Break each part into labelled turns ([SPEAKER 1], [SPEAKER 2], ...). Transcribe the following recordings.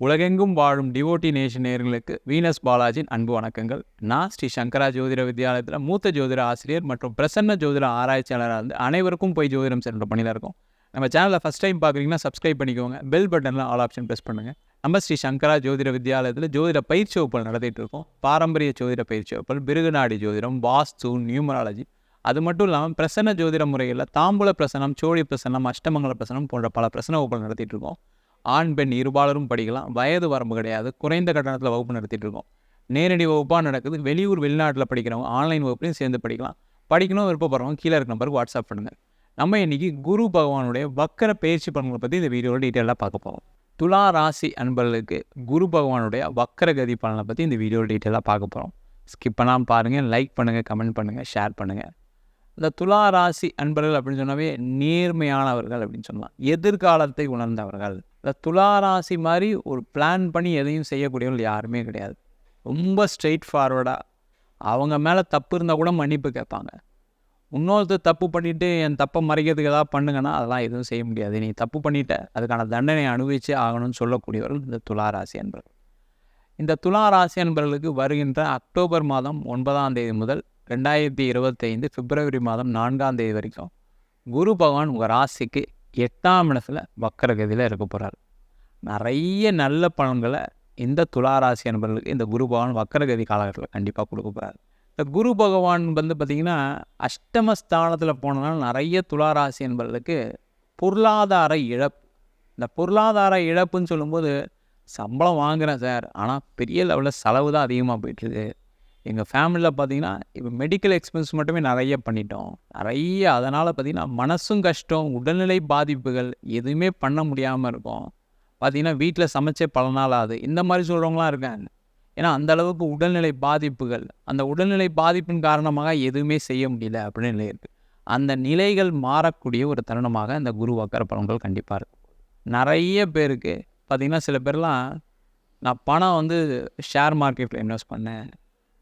[SPEAKER 1] உலகெங்கும் வாழும் devotee nation நேர்களுக்கு வீனஸ் பாலாஜின் அன்பு வணக்கங்கள். நான் ஸ்ரீ சங்கரா ஜோதிட வித்யாலயத்தில் மூத்த ஜோதிட ஆசிரியர் மற்றும் பிரசன்ன ஜோதிட ஆராய்ச்சியாளராக இருந்து அனைவருக்கும் போய் ஜோதிடம் சென்ற பணியில் இருக்கோம். நம்ம சேனலில் ஃபஸ்ட் டைம் பார்க்குறீங்கன்னா சப்ஸ்கிரைப் பண்ணிக்கோங்க. பெல் பட்டனில் ஆல் ஆப்ஷன் ப்ரெஸ் பண்ணுங்கள் நம்ம ஸ்ரீ சங்கரா ஜோதிட வித்யாலயத்தில் ஜோதிட பயிற்சி வகுப்புகள் நடத்திட்டு இருக்கோம். பாரம்பரிய ஜோதிட பயிற்சி வகுப்புகள் பிருகுநாடி ஜோதிடம் வாஸ்து நியூமராலஜி. அது மட்டும் இல்லாமல் பிரசன்ன ஜோதிட முறையில் தாம்பூல பிரசனம் சோழி பிரசனம் அஷ்டமங்கல பிரசனம் போன்ற பல பிரசன வகுப்புகள் நடத்திட்டு இருக்கோம். ஆண் பெண் இருபாலரும் படிக்கலாம். வயது வரம்பு கிடையாது. குறைந்த கட்டணத்தில் வகுப்பு நடத்திட்டு இருக்கோம். நேரடி வகுப்பாக நடக்குது. வெளியூர் வெளிநாட்டில் படிக்கிறவங்க ஆன்லைன் வகுப்புலையும் சேர்ந்து படிக்கலாம். படிக்கணும் விருப்பப்படுறவங்க கீழே இருக்க நம்பருக்கு வாட்ஸ்அப் பண்ணுங்கள் நம்ம இன்றைக்கி குரு பகவானுடைய வக்கர பயிற்சி பலன்களை பற்றி இந்த வீடியோவில் டீட்டெயிலாக பார்க்க போகிறோம் துலா ராசி அன்பர்களுக்கு குரு பகவானுடைய வக்கர கதி பலனை பற்றி இந்த வீடியோவில் டீட்டெயிலாக பார்க்க போகிறோம் ஸ்கிப் பண்ணாமல் பாருங்கள் லைக் பண்ணுங்கள் கமெண்ட் பண்ணுங்கள் ஷேர் பண்ணுங்கள் இந்த துலா ராசி அன்பர்கள் அப்படின்னு சொன்னாவே நேர்மையானவர்கள் அப்படின்னு சொல்லலாம். எதிர்காலத்தை உணர்ந்தவர்கள். இந்த துலா ராசி மாதிரி ஒரு பிளான் பண்ணி எதையும் செய்யக்கூடியவர்கள் யாருமே கிடையாது. ரொம்ப ஸ்ட்ரெயிட் ஃபார்வர்டாக அவங்க மேலே தப்பு இருந்தால் கூட மன்னிப்பு கேட்பாங்க. இன்னொருத்தர் தப்பு பண்ணிவிட்டு என் தப்பை மறைக்கிறதுக்கு ஏதாவது பண்ணுங்கன்னா அதெல்லாம் எதுவும் செய்ய முடியாது. நீ தப்பு பண்ணிட்ட அதுக்கான தண்டனை அனுபவிச்சு ஆகணும்னு சொல்லக்கூடியவர்கள் இந்த துலா ராசி அன்பர்கள். இந்த துலா ராசி அன்பர்களுக்கு வருகின்ற அக்டோபர் மாதம் ஒன்பதாம் தேதி முதல் ரெண்டாயிரத்தி இருபத்தைந்து பிப்ரவரி மாதம் நான்காம் தேதி வரைக்கும் குரு பகவான் உங்கள் ராசிக்கு எட்டாம் இடத்துல வக்கரகதியில் இருக்க போகிறார் நிறைய நல்ல பலன்களை இந்த துலா ராசி இந்த குரு பகவான் வக்கரகதி காலகட்டத்தில் கண்டிப்பாக கொடுக்க போகிறார் இந்த குரு பகவான் வந்து பார்த்திங்கன்னா அஷ்டமஸ்தானத்தில் போனதுனால நிறைய துலா ராசி பொருளாதார இழப்பு. இந்த பொருளாதார இழப்புன்னு சொல்லும்போது சம்பளம் வாங்குகிறேன் சார். ஆனால் பெரிய லெவலில் செலவு தான் அதிகமாக போயிட்டுருக்கு எங்கள் ஃபேமிலியில் பார்த்தீங்கன்னா இப்போ மெடிக்கல் எக்ஸ்பென்ஸ் மட்டுமே நிறைய பண்ணிட்டோம். நிறைய அதனால் பார்த்திங்கன்னா மனசும் கஷ்டம் உடல்நிலை பாதிப்புகள் எதுவுமே பண்ண முடியாமல் இருக்கும். பார்த்திங்கன்னா வீட்டில் சமைச்சே பல நாள் ஆகுது. இந்த மாதிரி சொல்கிறவங்களாம் இருக்காங்க. ஏன்னா அந்த அளவுக்கு உடல்நிலை பாதிப்புகள் அந்த உடல்நிலை பாதிப்பின் காரணமாக எதுவுமே செய்ய முடியல அப்படின்னு நிலை இருக்குது அந்த நிலைகள் மாறக்கூடிய ஒரு தருணமாக இந்த குரு வக்கர பலன்கள் கண்டிப்பாக இருக்கும் நிறைய பேருக்கு பார்த்திங்கன்னா சில பேர்லாம் நான் பணம் வந்து ஷேர் மார்க்கெட்டில் இன்வெஸ்ட் பண்ணேன்.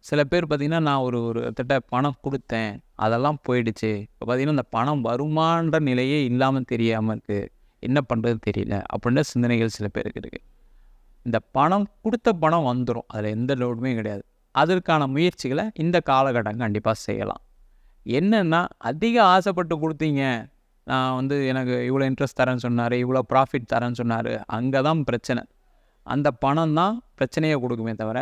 [SPEAKER 1] சில பேர் பார்த்திங்கன்னா நான் ஒரு ஒரு திட்ட பணம் கொடுத்தேன். அதெல்லாம் போயிடுச்சு. இப்போ பார்த்திங்கன்னா இந்த பணம் வருமான்ற நிலையே இல்லாமல் தெரியாமல் இருக்குது என்ன பண்ணுறது தெரியல அப்படின்ற சிந்தனைகள் சில பேருக்கு இருக்குது இந்த பணம் கொடுத்த பணம் வந்துடும் அதில் எந்த லோடுமே கிடையாது. அதற்கான முயற்சிகளை இந்த காலகட்டம் கண்டிப்பாக செய்யலாம். என்னென்னா அதிக ஆசைப்பட்டு கொடுத்தீங்க. நான் வந்து எனக்கு இவ்வளோ இன்ட்ரெஸ்ட் தரேன்னு சொன்னார் இவ்வளோ ப்ராஃபிட் தரேன்னு சொன்னார். அங்கே தான் பிரச்சனை. அந்த பணம் தான் பிரச்சனையை கொடுக்குமே தவிர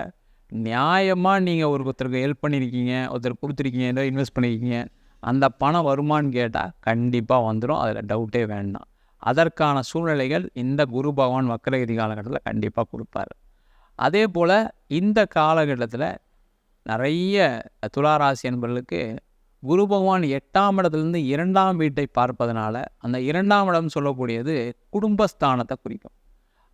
[SPEAKER 1] நியாயமாக நீங்கள் ஒரு ஒருத்தருக்கு ஹெல்ப் பண்ணியிருக்கீங்க ஒருத்தர் கொடுத்துருக்கீங்க ஏதோ இன்வெஸ்ட் பண்ணியிருக்கீங்க அந்த பணம் வருமானு கேட்டால் கண்டிப்பாக வந்துடும் அதில் டவுட்டே வேண்டாம். அதற்கான சூழ்நிலைகள் இந்த குரு பகவான் வக்கரகிரி காலகட்டத்தில் கண்டிப்பாக கொடுப்பாரு. அதே போல் இந்த காலகட்டத்தில் நிறைய துளாராசி என்பவர்களுக்கு குரு பகவான் எட்டாம் இடத்துலேருந்து இரண்டாம் வீட்டை பார்ப்பதனால அந்த இரண்டாம் இடம் சொல்லக்கூடியது குடும்பஸ்தானத்தை குறிக்கும்.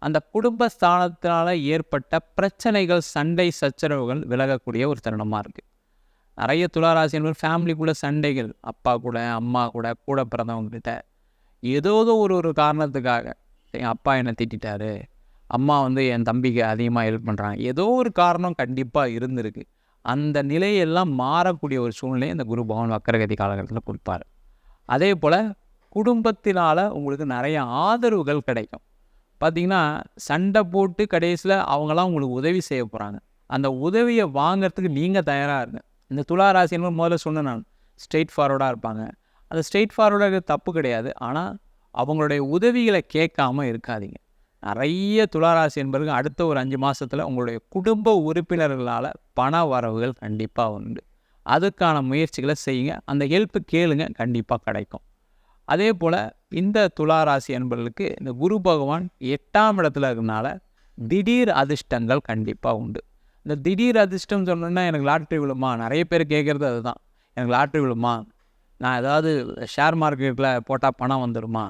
[SPEAKER 1] அந்த குடும்பஸ்தானத்தினால் ஏற்பட்ட பிரச்சனைகள் சண்டை சச்சரவுகள் விலகக்கூடிய ஒரு தருணமாக இருக்குது நிறைய துளாராசி என்பது ஃபேமிலிக்குள்ளே சண்டைகள் அப்பா கூட அம்மா கூட கூட பிறந்தவங்ககிட்ட ஏதோ ஒரு ஒரு காரணத்துக்காக என் அப்பா என்னை திட்டாரு அம்மா வந்து என் தம்பிக்கு அதிகமாக ஹெல்ப் பண்ணுறாங்க ஏதோ ஒரு காரணம் கண்டிப்பாக இருந்திருக்கு. அந்த நிலையெல்லாம் மாறக்கூடிய ஒரு சூழ்நிலையை இந்த குரு பகவான் வக்கரகதி காலகட்டத்தில் கொடுப்பார். அதே போல் குடும்பத்தினால் உங்களுக்கு நிறைய ஆதரவுகள் கிடைக்கும். பார்த்திங்கன்னா சண்டை போட்டு கடைசியில் அவங்களாம் உங்களுக்கு உதவி செய்ய போகிறாங்க அந்த உதவியை வாங்கிறதுக்கு நீங்கள் தயாராக இருங்க. இந்த துளாராசின்னு முதல்ல சொன்னேன் நான். ஸ்ட்ரெயிட் ஃபார்வர்டாக இருப்பாங்க. அந்த ஸ்ட்ரெயிட் ஃபார்வர்டாக தப்பு கிடையாது. ஆனால் அவங்களுடைய உதவிகளை கேட்காம இருக்காதீங்க. நிறைய துளாராசி என்பது அடுத்த ஒரு அஞ்சு மாதத்தில் உங்களுடைய குடும்ப உறுப்பினர்களால் பண வரவுகள் கண்டிப்பாக உண்டு. அதுக்கான முயற்சிகளை செய்யுங்க. அந்த ஹெல்ப்பு கேளுங்க. கண்டிப்பாக கிடைக்கும். அதே போல் இந்த துளாராசி என்பவர்களுக்கு இந்த குரு பகவான் எட்டாம் இடத்துல இருக்கனால திடீர் அதிர்ஷ்டங்கள் கண்டிப்பாக உண்டு. இந்த திடீர் அதிர்ஷ்டம் சொன்னோன்னா எனக்கு லாட்ரி விழுமா? நிறைய பேர் கேட்குறது அதுதான். எனக்கு லாட்ரி விழுமா? நான் ஏதாவது ஷேர் மார்க்கெட்டில் போட்டால் பணம் வந்துடுமா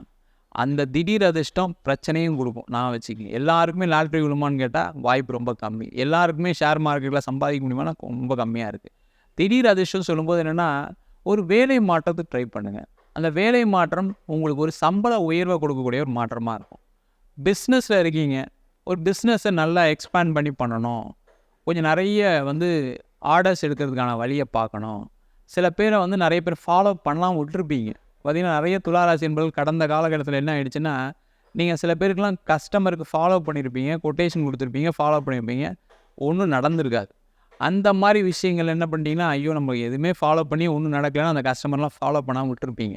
[SPEAKER 1] அந்த திடீர் அதிர்ஷ்டம் பிரச்சனையும் கொடுக்கும். நான் வச்சுக்கேன் எல்லாருக்குமே லாட்ரி விழுமான்னு கேட்டால் வாய்ப்பு ரொம்ப கம்மி. எல்லாருக்குமே ஷேர் மார்க்கெட்டில் சம்பாதிக்க முடியுமானா ரொம்ப கம்மியாக இருக்குது திடீர் அதிர்ஷ்டம் சொல்லும்போது என்னென்னா ஒரு வேலை மாற்றத்துக்கு ட்ரை பண்ணுங்கள் அந்த வேலை மாற்றம் உங்களுக்கு ஒரு சம்பள உயர்வை கொடுக்கக்கூடிய ஒரு மாற்றமாக இருக்கும். பிஸ்னஸில் இருக்கீங்க. ஒரு பிஸ்னஸை நல்லா எக்ஸ்பேண்ட் பண்ணி பண்ணணும். கொஞ்சம் நிறைய வந்து ஆர்டர்ஸ் எடுக்கிறதுக்கான வழியை பார்க்கணும். சில பேரை வந்து நிறைய பேர் ஃபாலோ பண்ணலாம் விட்டுருப்பீங்க. பார்த்திங்கன்னா நிறைய துளாராசி என்பவர்கள் கடந்த காலகட்டத்தில் என்ன ஆயிடுச்சுன்னா நீங்கள் சில பேருக்குலாம் கஸ்டமருக்கு ஃபாலோ பண்ணியிருப்பீங்க கொட்டேஷன் கொடுத்துருப்பீங்க ஃபாலோ பண்ணியிருப்பீங்க ஒன்றும் நடந்திருக்காது. அந்த மாதிரி விஷயங்கள் என்ன பண்ணிட்டீங்கன்னா ஐயோ நம்ம எதுவுமே ஃபாலோ பண்ணி ஒன்றும் நடக்கலைன்னா அந்த கஸ்டமர்லாம் ஃபாலோ பண்ணாமல் விட்டுருப்பீங்க.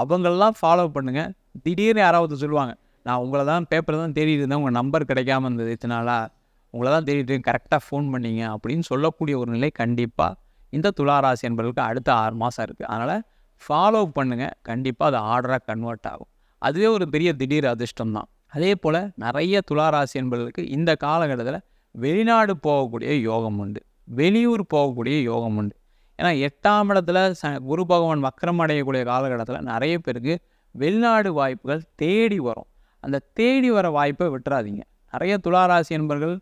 [SPEAKER 1] அவங்களெலாம் ஃபாலோ பண்ணுங்கள் திடீர்னு யாராவது சொல்லுவாங்க நான் உங்களை தான் பேப்பர் தான் தேடிட்டு இருந்தேன். உங்கள் நம்பர் கிடைக்காம இருந்தது இத்தனை நாளாக உங்களை தான் தேடிட்டு கரெக்டாக ஃபோன் பண்ணீங்க. அப்படின்னு சொல்லக்கூடிய ஒரு நிலை கண்டிப்பாக இந்த துளாராசி என்பவர்களுக்கு அடுத்த ஆறு மாதம் இருக்குது அதனால் ஃபாலோ பண்ணுங்கள் கண்டிப்பாக அது ஆர்டராக கன்வெர்ட் ஆகும். அதுவே ஒரு பெரிய திடீர் அதிர்ஷ்டம் தான். அதே போல் நிறைய துளாராசி என்பவர்களுக்கு இந்த காலகட்டத்தில் வெளிநாடு போகக்கூடிய யோகம் உண்டு. வெளியூர் போகக்கூடிய யோகம் உண்டு. ஏன்னா எட்டாம் இடத்துல ச குரு பகவான் வக்கரம் அடையக்கூடிய காலகட்டத்தில் நிறைய பேருக்கு வெளிநாடு வாய்ப்புகள் தேடி வரும். அந்த தேடி வர வாய்ப்பை விட்டுறாதீங்க. நிறைய துளாராசி என்பர்கள்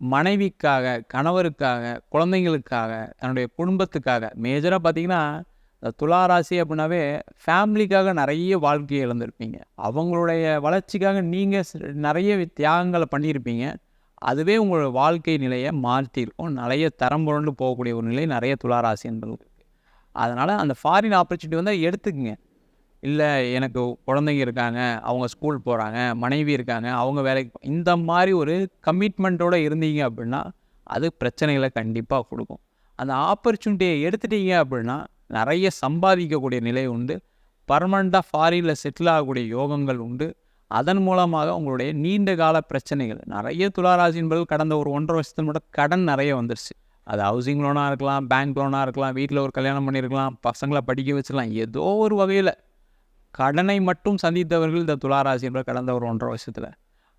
[SPEAKER 1] மனைவிக்காக கணவருக்காக குழந்தைங்களுக்காக தன்னுடைய குடும்பத்துக்காக மேஜராக பார்த்தீங்கன்னா இந்த துளாராசி அப்படின்னாவே ஃபேமிலிக்காக நிறைய வாழ்க்கையை இழந்திருப்பீங்க. அவங்களுடைய வளர்ச்சிக்காக நீங்கள் நிறைய தியாகங்களை பண்ணியிருப்பீங்க. அதுவே உங்களோட வாழ்க்கை நிலையை மாற்றிருக்கும் நிறைய தரம் புரண்டு போகக்கூடிய ஒரு நிலை நிறைய துளாராசி என்பது அதனால் அந்த ஃபாரின் ஆப்பர்ச்சுனிட்டி வந்து எடுத்துக்கங்க. இல்லை எனக்கு குழந்தைங்க இருக்காங்க அவங்க ஸ்கூல் போகிறாங்க மனைவி இருக்காங்க அவங்க வேலைக்கு இந்த மாதிரி ஒரு கமிட்மெண்ட்டோடு இருந்தீங்க அப்படின்னா அது பிரச்சனைகளை கண்டிப்பாக கொடுக்கும். அந்த ஆப்பர்ச்சுனிட்டியை எடுத்துட்டீங்க அப்படின்னா நிறைய சம்பாதிக்கக்கூடிய நிலை உண்டு. பர்மனெண்ட்டாக ஃபாரினில் செட்டில் ஆகக்கூடிய யோகங்கள் உண்டு. அதன் மூலமாக உங்களுடைய நீண்ட கால பிரச்சனைகள் நிறைய துளாராசி என்பது கடந்த ஒரு ஒன்றரை வருஷத்துக்கு மட்டும் கடன் நிறைய வந்துருச்சு. அது ஹவுசிங் லோனாக இருக்கலாம் பேங்க் லோனாக இருக்கலாம் வீட்டில் ஒரு கல்யாணம் பண்ணியிருக்கலாம் பசங்களை படிக்க வச்சிடலாம் ஏதோ ஒரு வகையில் கடனை மட்டும் சந்தித்தவர்கள் இந்த துளாராசி என்பது கடந்த ஒரு ஒன்றரை வருஷத்தில்.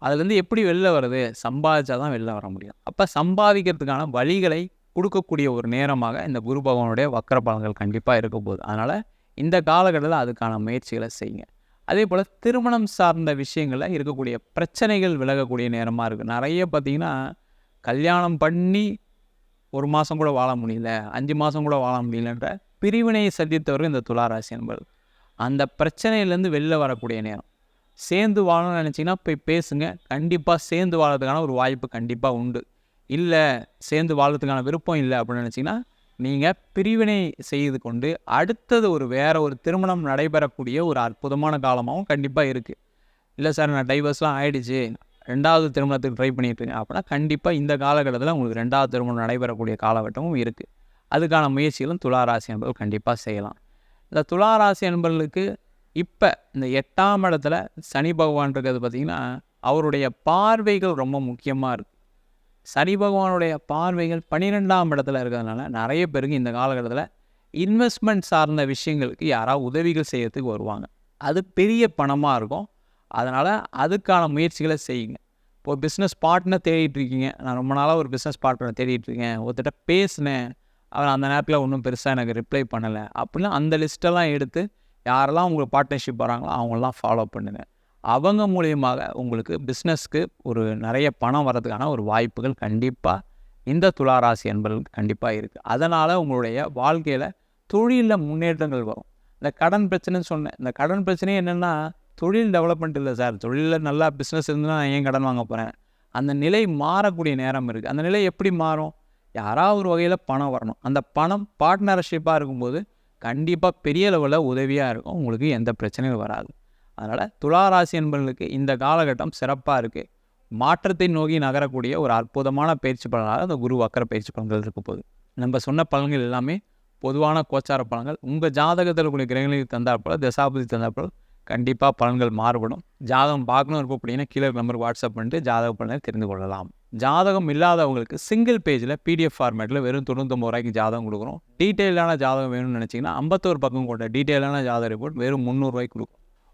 [SPEAKER 1] அதுலேருந்து எப்படி வெளில வருது? சம்பாதிச்சா தான் வெளில வர முடியும். அப்போ சம்பாதிக்கிறதுக்கான வழிகளை கொடுக்கக்கூடிய ஒரு நேரமாக இந்த குரு பகவானுடைய வக்கர பலன்கள் கண்டிப்பாக இருக்க போகுது. அதனால் இந்த காலகட்டத்தில் அதுக்கான முயற்சிகளை செய்யுங்க. அதே போல் திருமணம் சார்ந்த விஷயங்களில் இருக்கக்கூடிய பிரச்சனைகள் விலகக்கூடிய நேரமாக இருக்குது நிறைய பார்த்திங்கன்னா கல்யாணம் பண்ணி ஒரு மாதம் கூட வாழ முடியல அஞ்சு மாதம் கூட வாழ முடியலன்ற பிரிவினையை சந்தித்தவர்கள் இந்த துளாராசி என்பது அந்த பிரச்சனையிலேருந்து வெளில வரக்கூடிய நேரம். சேர்ந்து வாழணும்னு நினச்சிங்கன்னா போய் பேசுங்க. கண்டிப்பாக சேர்ந்து வாழறதுக்கான ஒரு வாய்ப்பு கண்டிப்பாக உண்டு. இல்லை சேர்ந்து வாழறதுக்கான விருப்பம் இல்லை அப்படின்னு நினச்சிங்கன்னா நீங்கள் பிரிவினை செய்து கொண்டு அடுத்தது ஒரு வேறு ஒரு திருமணம் நடைபெறக்கூடிய ஒரு அற்புதமான காலமாகவும் கண்டிப்பாக இருக்குது இல்லை சார் நான் டைவர்ஸ்லாம் ஆகிடுச்சு ரெண்டாவது திருமணத்துக்கு ட்ரை பண்ணிட்டு இருக்கேன் அப்படின்னா கண்டிப்பாக இந்த காலகட்டத்தில் உங்களுக்கு ரெண்டாவது திருமணம் நடைபெறக்கூடிய காலகட்டமும் இருக்குது அதுக்கான முயற்சிகளும் துளாராசி என்பது கண்டிப்பாக செய்யலாம். இந்த துளாராசி என்பவர்களுக்கு இப்போ இந்த எட்டாம் இடத்துல சனி பகவான் இருக்கிறது பார்த்திங்கன்னா அவருடைய பார்வைகள் ரொம்ப முக்கியமாக இருக்குது சனி பகவானுடைய பார்வைகள் பன்னிரெண்டாம் இடத்துல இருக்கிறதுனால நிறைய பேருக்கு இந்த காலகட்டத்தில் இன்வெஸ்ட்மெண்ட் சார்ந்த விஷயங்களுக்கு யாராவது உதவிகள் செய்யறதுக்கு வருவாங்க. அது பெரிய பணமாக இருக்கும். அதனால் அதுக்கான முயற்சிகளை செய்யுங்க. இப்போ பிஸ்னஸ் பார்ட்னர் தேடிட்டு இருக்கீங்க. நான் ரொம்ப நாளாக ஒரு பிஸ்னஸ் பார்ட்னர் தேடிட்டு இருக்கேன். ஒருத்தட்ட பேசினேன். அவர் அந்த நேரத்தில் ஒன்றும் பெருசாக எனக்கு ரிப்ளை பண்ணலை. அப்படின்னா அந்த லிஸ்ட்டெல்லாம் எடுத்து யாரெல்லாம் உங்களுக்கு பார்ட்னர்ஷிப் வராங்களோ அவங்களாம் ஃபாலோ பண்ணுங்கள் அவங்க மூலியமாக உங்களுக்கு பிஸ்னஸ்க்கு ஒரு நிறைய பணம் வர்றதுக்கான ஒரு வாய்ப்புகள் கண்டிப்பாக இந்த துளாராசி என்பது கண்டிப்பாக இருக்குது அதனால் உங்களுடைய வாழ்க்கையில் தொழிலில் முன்னேற்றங்கள் வரும். இந்த கடன் பிரச்சனைன்னு சொன்னேன். இந்த கடன் பிரச்சனை என்னென்னா தொழில் டெவலப்மெண்ட் இல்லை சார் தொழிலில் நல்லா பிஸ்னஸ் இருந்துன்னா நான் ஏன் கடன் வாங்க போகிறேன் அந்த நிலை மாறக்கூடிய நேரம் இருக்குது அந்த நிலை எப்படி மாறும்? யாராவது ஒரு வகையில் பணம் வரணும். அந்த பணம் பார்ட்னர்ஷிப்பாக இருக்கும்போது கண்டிப்பாக பெரிய லெவலில் உதவியாக இருக்கும். உங்களுக்கு எந்த பிரச்சனையும் வராது. அதனால் துளாராசி என்பவர்களுக்கு இந்த காலகட்டம் சிறப்பாக இருக்குது மாற்றத்தை நோக்கி நகரக்கூடிய ஒரு அற்புதமான பயிற்சி பலனாக அந்த குரு வக்கர பயிற்சி பலன்கள் இருக்க போகுது. நம்ம சொன்ன பலன்கள் எல்லாமே பொதுவான கோச்சார பலன்கள். உங்கள் ஜாதகத்தில் இருக்கக்கூடிய கிரகங்களுக்கு தந்தாற்போல தசாபதி தந்தாற்போல கண்டிப்பாக பலன்கள் மாறுபடும். ஜாதகம் பார்க்கணும் இருக்கும் அப்படின்னா கீழே நம்பருக்கு வாட்ஸ்அப் பண்ணிட்டு ஜாதக பலனை தெரிந்து கொள்ளலாம். ஜாதகம் இல்லாதவங்களுக்கு சிங்கிள் பேஜில் பிடிஎஃப் ஃபார்மேட்டில் வெறும் தொண்ணூத்தொம்பது ரூபாய்க்கு ஜாதகம் கொடுக்குறோம் டீட்டெயிலான ஜாதகம் வேணும்னு நினச்சிங்கன்னா ஐம்பத்தோரு பக்கம் கொண்ட டீட்டெயிலான ஜாதக ரிப்போர்ட் வெறும் முந்நூறுரூவாய்க்கு கொடுக்கும்